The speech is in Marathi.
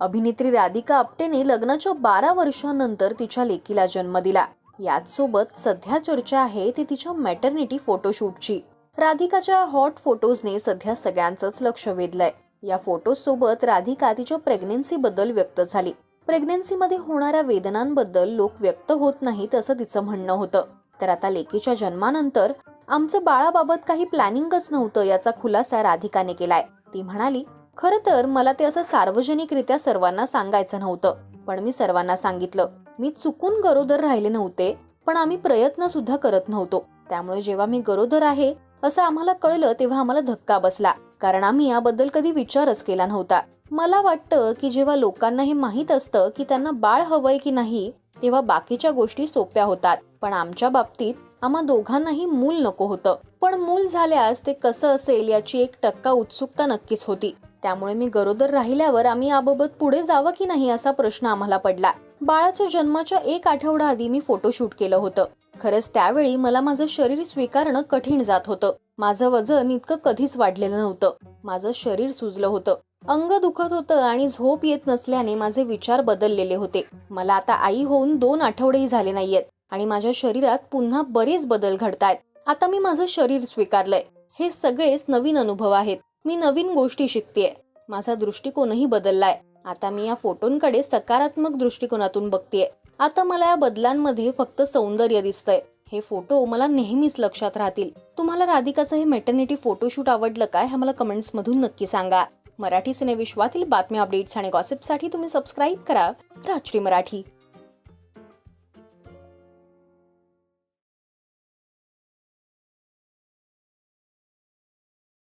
अभिनेत्री राधिका आपटेने लग्नाच्या बारा वर्षांनंतर तिच्या लेकीला जन्म दिला. याच सोबत सध्या चर्चा आहे ती तिच्या मॅटर्निटी फोटोशूटची राधिकाच्या हॉट फोटोजने सध्या सगळ्यांचंच लक्ष वेधलंय. या फोटोज सोबत राधिका तिच्या प्रेग्नेन्सी बद्दल व्यक्त झाली. प्रेग्नेन्सीमध्ये होणाऱ्या वेदनांबद्दल लोक व्यक्त होत नाहीत असं तिचं म्हणणं होतं. तर आता लेकीच्या जन्मानंतर आमचं बाळाबाबत काही प्लॅनिंगच नव्हतं याचा खुलासा राधिकाने केलाय. ती म्हणाली खरं तर मला ते असं सार्वजनिकरित्या सर्वांना सांगायचं नव्हतं. पण मी सर्वांना सांगितलं. मी चुकून गरोदर राहिले नव्हते पण आम्ही प्रयत्न सुद्धा करत नव्हतो. त्यामुळे जेव्हा मी गरोदर आहे असं आम्हाला कळलं तेव्हा आम्हाला धक्का बसला. कारण आम्ही याबद्दल कधी विचारच केला नव्हता. मला वाटतं की जेव्हा लोकांना हे माहीत असतं की त्यांना बाळ हवंय की नाही तेव्हा बाकीच्या गोष्टी सोप्या होतात. पण आमच्या बाबतीत आम्हा दोघांनाही मूल नको होतं. पण मूल झाल्यास ते कसं असेल याची एक टक्का उत्सुकता नक्कीच होती. त्यामुळे मी गरोदर राहिल्यावर आम्ही याबाबत पुढे जावं की नाही असा प्रश्न आम्हाला पडला. बाळाच्या जन्माच्या एक आठवडा आधी मी फोटोशूट केलं होतं. खरंच त्यावेळी मला माझं शरीर स्वीकारणं कठीण जात होतं. माझं वजन इतकं कधीच वाढलेलं नव्हतं. माझं शरीर सुजलं होतं. अंग दुखत होतं आणि झोप येत नसल्याने माझे विचार बदललेले होते. मला आता आई होऊन दोन आठवडेही झाले नाहीयेत आणि माझ्या शरीरात पुन्हा बरेच बदल घडतायत. आता मी माझं शरीर स्वीकारलंय. हे सगळेच नवीन अनुभव आहेत. मी नवीन गोष्टी शिकतेय. माझा दृष्टिकोनही बदललाय. आता मी या फोटोंकडे सकारात्मक दृष्टिकोनातून बघतेय. आता मला या बदलांमध्ये फक्त सौंदर्य दिसतंय. हे फोटो मला नेहमीच लक्षात राहतील. तुम्हाला राधिकाचं हे मेटर्निटी फोटोशूट आवडलं काय हे मला कमेंट्स मधून नक्की सांगा. मराठी सिनेविश्वातील बातम्या अपडेट्स आणि गॉसिपसाठी तुम्ही सबस्क्राईब करा. राजश्री मराठी.